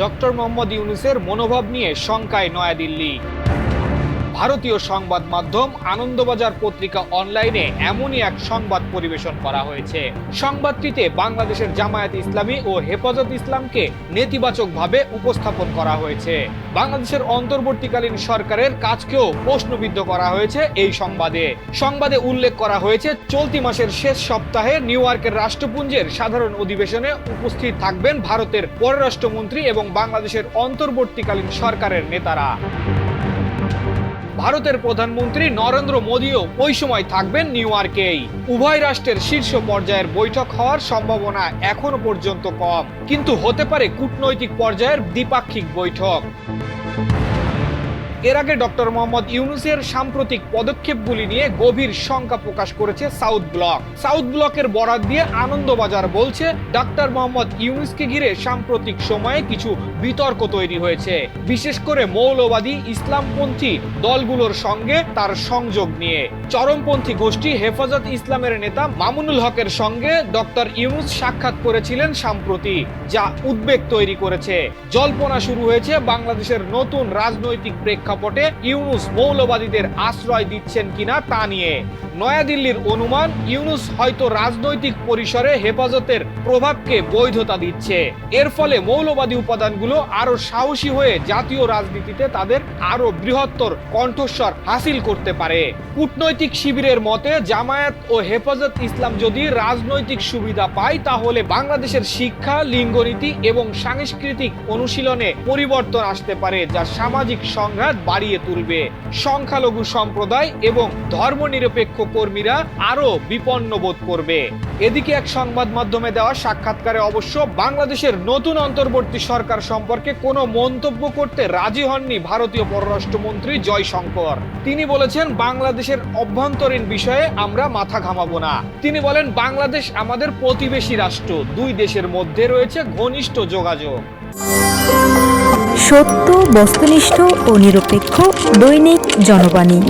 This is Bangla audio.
ডক্টর মোহাম্মদ ইউনুসের মনোভাব নিয়ে শঙ্কায় নয়াদিল্লি। ভারতীয় সংবাদ মাধ্যম আনন্দবাজার পত্রিকা অনলাইনে এমনই এক সংবাদ পরিবেশন করা হয়েছে। সংবাদটিতে বাংলাদেশের জামায়াত ইসলামী ও হেফাজত ইসলামকে নেতিবাচকভাবে উপস্থাপন করা হয়েছে। বাংলাদেশের অন্তর্বর্তীকালীন সরকারের কাজকেও প্রশ্নবিদ্ধ করা হয়েছে এই সংবাদে। সংবাদে উল্লেখ করা হয়েছে, চলতি মাসের শেষ সপ্তাহে নিউ ইয়র্কের রাষ্ট্রপুঞ্জের সাধারণ অধিবেশনে উপস্থিত থাকবেন ভারতের পররাষ্ট্রমন্ত্রী এবং বাংলাদেশের অন্তর্বর্তীকালীন সরকারের নেতারা। ভারতের প্রধানমন্ত্রী নরেন্দ্র মোদীও ওই সময় থাকবেন নিউ ইয়র্কেই। উভয় রাষ্ট্রের শীর্ষ পর্যায়ের বৈঠক হওয়ার সম্ভাবনা এখনও পর্যন্ত কম। কিন্তু হতে পারে কূটনৈতিক পর্যায়ের দ্বিপাক্ষিক বৈঠক। এর আগে ডক্টর মোহাম্মদ ইউনুসের সাম্প্রতিক পদক্ষেপগুলি নিয়ে গভীর শঙ্কা প্রকাশ করেছে সাউথ ব্লক। সাউথ ব্লকের বরাত দিয়ে আনন্দবাজার বলছে, ডাক্তার মোহাম্মদ ইউনুসকে ঘিরে সাম্প্রতিক সময়ে কিছু বিতর্ক তৈরি হয়েছে। বিশেষ করে মৌলবাদী ইসলামপন্থী দলগুলোর সঙ্গে তার সংযোগ নিয়ে। চরমপন্থী গোষ্ঠী হেফাজত ইসলামের নেতা মামুনুল হকের সঙ্গে ডক্টর ইউনুস সাক্ষাৎ করেছিলেন সম্প্রতি যা উদ্বেগ তৈরি করেছে। জল্পনা শুরু হয়েছে বাংলাদেশের নতুন রাজনৈতিক প্রেক্ষাপটে ইউনুস মৌলবাদীদের আশ্রয় দিচ্ছেন কিনা তা নিয়ে। নয়াদিল্লির অনুমান, ইউনুস হয়তো রাজনৈতিক পরিসরে হেফাজতের প্রভাবকে বৈধতা দিচ্ছে। এর ফলে মৌলবাদী উপাদানগুলো আরও সাহসী হয়ে জাতীয় রাজনীতিতে তাদের আরও বৃহত্তর কণ্ঠস্বর হাসিল করতে পারে। কূটনৈতিক শিবিরের মতে, জামায়াত ও হেফাজত ইসলাম যদি রাজনৈতিক সুবিধা পায়, তাহলে বাংলাদেশের শিক্ষা, লিঙ্গনীতি এবং সাংস্কৃতিক অনুশীলনে পরিবর্তন আসতে পারে, যা সামাজিক সংঘাত বাড়িয়ে তুলবে। সংখ্যালঘু সম্প্রদায় এবং ধর্মনিরপেক্ষ কর্মীরা আরও বিপন্ন বোধ করবে। এদিকে এক সংবাদ মাধ্যমে দেওয়া সাক্ষাৎকারে অবশ্য বাংলাদেশের নতুন অন্তর্বর্তী সরকার সম্পর্কে কোনো মন্তব্য করতে রাজি হননি ভারতীয় পররাষ্ট্রমন্ত্রী জয়শঙ্কর। তিনি বলেছেন, বাংলাদেশের অভ্যন্তরীণ বিষয়ে আমরা মাথা ঘামাবো না। তিনি বলেন, বাংলাদেশ আমাদের প্রতিবেশী রাষ্ট্র। দুই দেশের মধ্যে রয়েছে ঘনিষ্ঠ যোগাযোগ। সত্য, বস্তুনিষ্ঠ ও নিরপেক্ষ দৈনিক জনবাণী।